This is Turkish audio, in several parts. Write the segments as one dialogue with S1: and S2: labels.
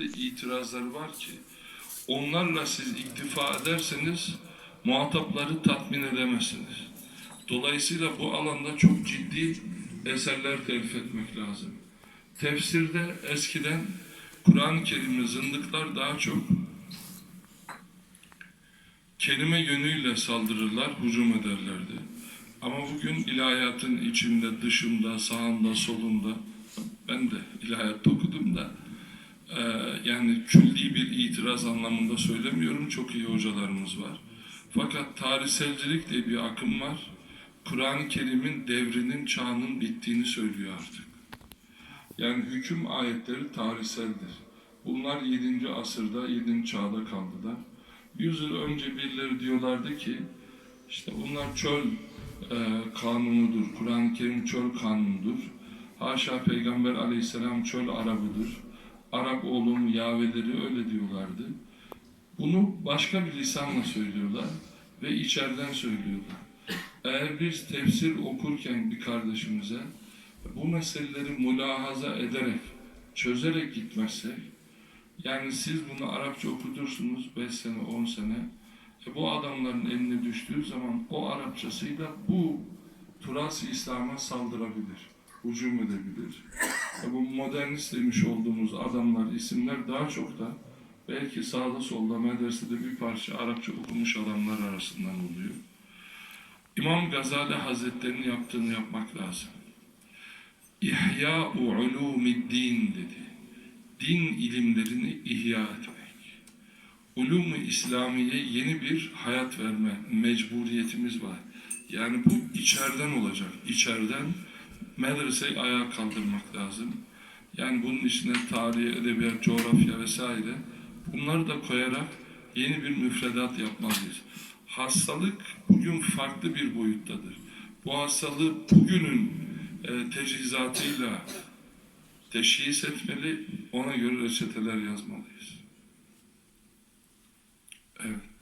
S1: itirazları var ki onlarla siz iktifa ederseniz muhatapları tatmin edemezsiniz. Dolayısıyla bu alanda çok ciddi eserler telif etmek lazım. Tefsirde eskiden Kur'an-ı Kerim'e zındıklar daha çok kelime yönüyle saldırırlar, hücum ederlerdi. Ama bugün ilahiyatın içinde, dışında, sağında, solunda, ben de ilahiyat okudum da, ee, yani külli bir itiraz anlamında söylemiyorum. Çok iyi hocalarımız var. Fakat tarihselcilik diye bir akım var. Kur'an-ı Kerim'in devrinin, çağının bittiğini söylüyor artık. Yani hüküm ayetleri tarihseldir. Bunlar 7. asırda, 7. çağda kaldılar. Yüz yıl önce birileri diyorlardı ki, işte bunlar çöl e, kanunudur, Kur'an-ı Kerim çöl kanunudur. Haşa Peygamber aleyhisselam çöl Arabıdır. Arap oğlum yaveleri öyle diyorlardı. Bunu başka bir lisanla söylüyorlar ve içeriden söylüyorlar. Eğer biz tefsir okurken bir kardeşimize bu meseleleri mülahaza ederek, çözerek gitmezsek, yani siz bunu Arapça okutursunuz 5 sene, 10 sene, e bu adamların eline düştüğü zaman o Arapçasıyla bu Turas-ı İslam'a saldırabilir, hücum edebilir. E bu modernist demiş olduğumuz adamlar, isimler daha çok da belki sağda solda medresede bir parça Arapça okumuş adamlar arasından oluyor. İmam Gazali Hazretleri'nin yaptığını yapmak lazım. İhya-u ulumiddin dedi. Din ilimlerini ihya etmek. Ulum-u İslamiye yeni bir hayat verme mecburiyetimiz var. Yani bu içeriden olacak. İçeriden medreseyi ayağa kaldırmak lazım. Yani bunun içine tarih, edebiyat, coğrafya vesaire bunları da koyarak yeni bir müfredat yapmalıyız. Hastalık bugün farklı bir boyuttadır. Bu hastalığı bugünün e, teçhizatıyla teşhis etmeli, ona göre reçeteler yazmalıyız. Evet.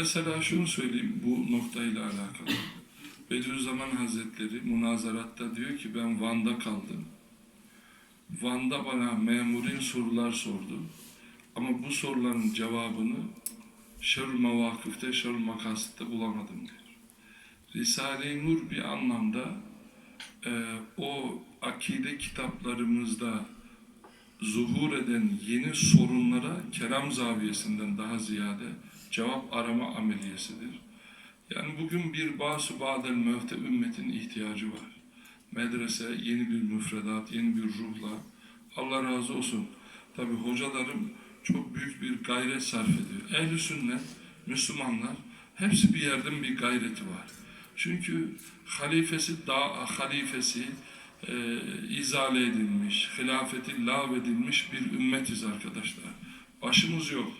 S1: Mesela şunu söyleyeyim bu noktayla alakalı. Bediüzzaman Hazretleri münazaratta diyor ki ben Van'da kaldım. Van'da bana memurin sorular sordu. Ama bu soruların cevabını Şerül Mevakıf'te, Şerül Makasit'te bulamadım diyor. Risale-i Nur bir anlamda e, o akide kitaplarımızda zuhur eden yeni sorunlara kelam zaviyesinden daha ziyade cevap arama ameliyesidir. Yani bugün bir basu badel müfte ümmetin ihtiyacı var. Medrese yeni bir müfredat, yeni bir ruhla. Allah razı olsun. Tabi hocalarım çok büyük bir gayret sarf ediyor. Ehl-i sünnet, Müslümanlar hepsi bir yerden bir gayreti var. Çünkü halifesi, da halifesi e, izale edilmiş, hilafeti lağvedilmiş bir ümmetiz arkadaşlar. Başımız yok.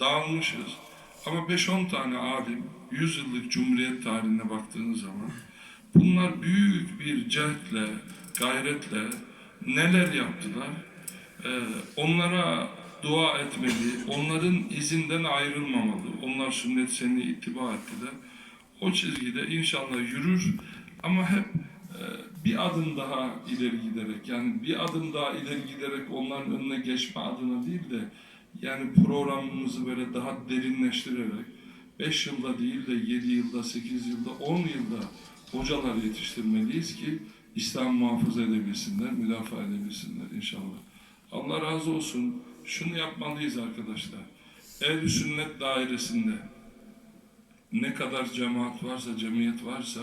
S1: Dağılmışız. Ama 5-10 tane alim, 100 yıllık cumhuriyet tarihine baktığınız zaman bunlar büyük bir cehdle, gayretle neler yaptılar? Ee, onlara dua etmeli, onların izinden ayrılmamalı. Onlar sünnet seni ittiba ettiler. O çizgide inşallah yürür ama hep e, bir adım daha ileri giderek yani bir adım daha ileri giderek onların önüne geçme adına değil de yani programımızı böyle daha derinleştirerek 5 yılda değil de 7 yılda, 8 yılda, 10 yılda hocalar yetiştirmeliyiz ki İslam muhafaza edebilsinler, müdafaa edebilsinler inşallah. Allah razı olsun. Şunu yapmalıyız arkadaşlar. Ehl-i sünnet dairesinde ne kadar cemaat varsa, cemiyet varsa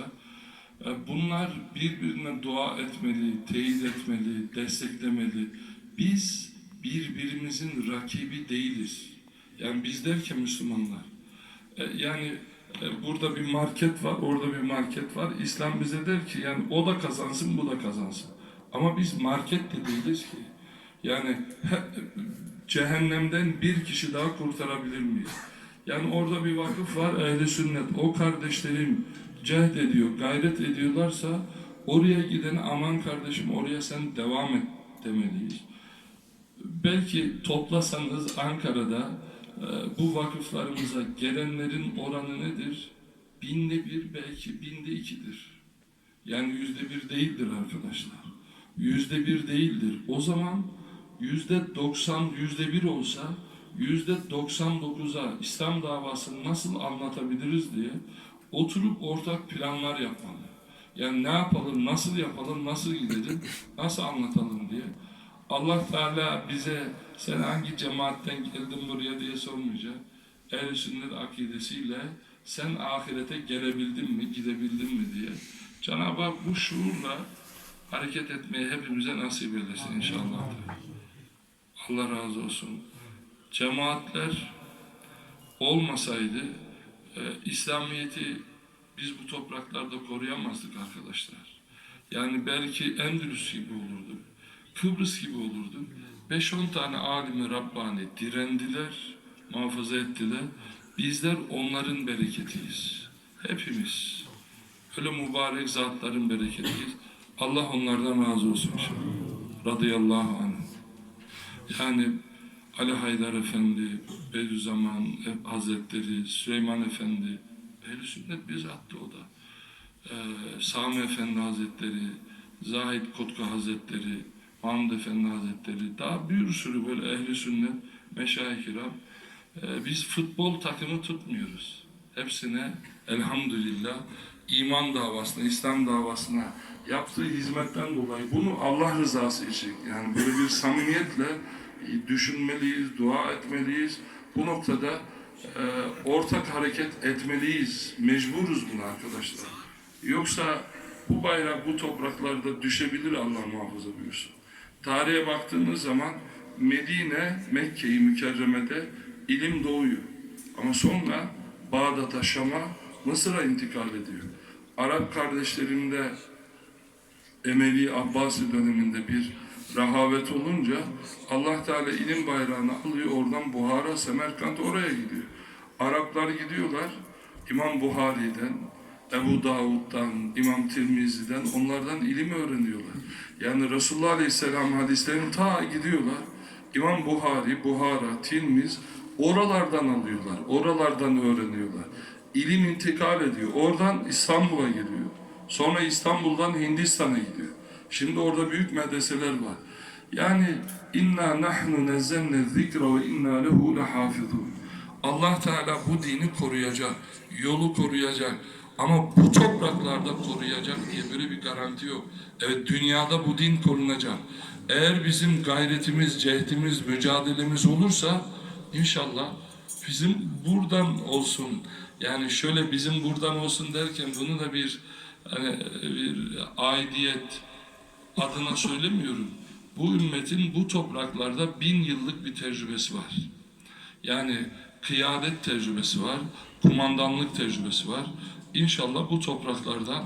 S1: e, bunlar birbirine dua etmeli, teyit etmeli, desteklemeli. Biz birbirimizin rakibi değiliz. Yani biz derken Müslümanlar. E, Yani e, burada bir market var, orada bir market var. İslam bize der ki yani o da kazansın, bu da kazansın. Ama biz market de değiliz ki. Yani he- cehennemden bir kişi daha kurtarabilir miyiz? Yani orada bir vakıf var, ehli sünnet. O kardeşlerim cehd ediyor, gayret ediyorlarsa oraya giden aman kardeşim oraya sen devam et demeliyiz. Belki toplasanız Ankara'da Ee, bu vakıflarımıza gelenlerin oranı nedir? Binde bir belki binde ikidir. Yani yüzde bir değildir arkadaşlar. Yüzde bir değildir. O zaman yüzde doksan, yüzde bir olsa yüzde doksan dokuza İslam davasını nasıl anlatabiliriz diye oturup ortak planlar yapmalı. Yani ne yapalım, nasıl yapalım, nasıl gidelim, nasıl anlatalım diye. Allah Teala bize sen hangi cemaatten geldin buraya diye sormayacak. Ehl-i sünnet akidesiyle sen ahirete gelebildin mi, gidebildin mi diye. Cenab-ı Hak bu şuurla hareket etmeyi hepimize nasip eylesin inşallah. Allah razı olsun. Cemaatler olmasaydı e, İslamiyet'i biz bu topraklarda koruyamazdık arkadaşlar. Yani belki Endülüs gibi olurdu. Kıbrıs gibi olurdu. 5-10 tane alimi Rabbani direndiler, muhafaza ettiler. Bizler onların bereketiyiz. Hepimiz. Öyle mübarek zatların bereketiyiz. Allah onlardan razı olsun inşallah. Radıyallahu anh. Yani Ali Haydar Efendi, Bediüzzaman Hazretleri, Süleyman Efendi, Ehl-i Sünnet bizattı o da. Ee, Sami Efendi Hazretleri, Zahid Kotku Hazretleri, Mahmud Efendi Hazretleri, daha bir sürü böyle Ehl-i Sünnet, Meşayih-i Kiram. Ee, biz futbol takımı tutmuyoruz. Hepsine elhamdülillah iman davasına, İslam davasına yaptığı hizmetten dolayı bunu Allah rızası için yani böyle bir samimiyetle düşünmeliyiz, dua etmeliyiz. Bu noktada e, ortak hareket etmeliyiz. Mecburuz buna arkadaşlar. Yoksa bu bayrak bu topraklarda düşebilir Allah muhafaza buyursun. Tarihe baktığımız zaman Medine, Mekke'yi mükerremede ilim doğuyor. Ama sonra Bağdat'a, Şam'a, Mısır'a intikal ediyor. Arap kardeşlerimde Emevi Abbasi döneminde bir rehavet olunca Allah Teala ilim bayrağını alıyor oradan Buhara, Semerkant oraya gidiyor. Araplar gidiyorlar İmam Buhari'den, Ebu Davud'dan, İmam Tirmizi'den onlardan ilim öğreniyorlar. Yani Resulullah Aleyhisselam hadislerini ta gidiyorlar. İmam Buhari, Buhara, Tirmiz oralardan alıyorlar, oralardan öğreniyorlar. İlim intikal ediyor. Oradan İstanbul'a geliyor. Sonra İstanbul'dan Hindistan'a gidiyor. Şimdi orada büyük medreseler var. Yani inna nahnu nazzalna zikra ve inna lehu lahafizun. Allah Teala bu dini koruyacak, yolu koruyacak. Ama bu topraklarda koruyacak diye böyle bir garanti yok. Evet dünyada bu din korunacak. Eğer bizim gayretimiz, cehdimiz, mücadelemiz olursa inşallah bizim buradan olsun. Yani şöyle bizim buradan olsun derken bunu da bir hani bir aidiyet adına söylemiyorum. Bu ümmetin bu topraklarda bin yıllık bir tecrübesi var. Yani kıyadet tecrübesi var, kumandanlık tecrübesi var. İnşallah bu topraklardan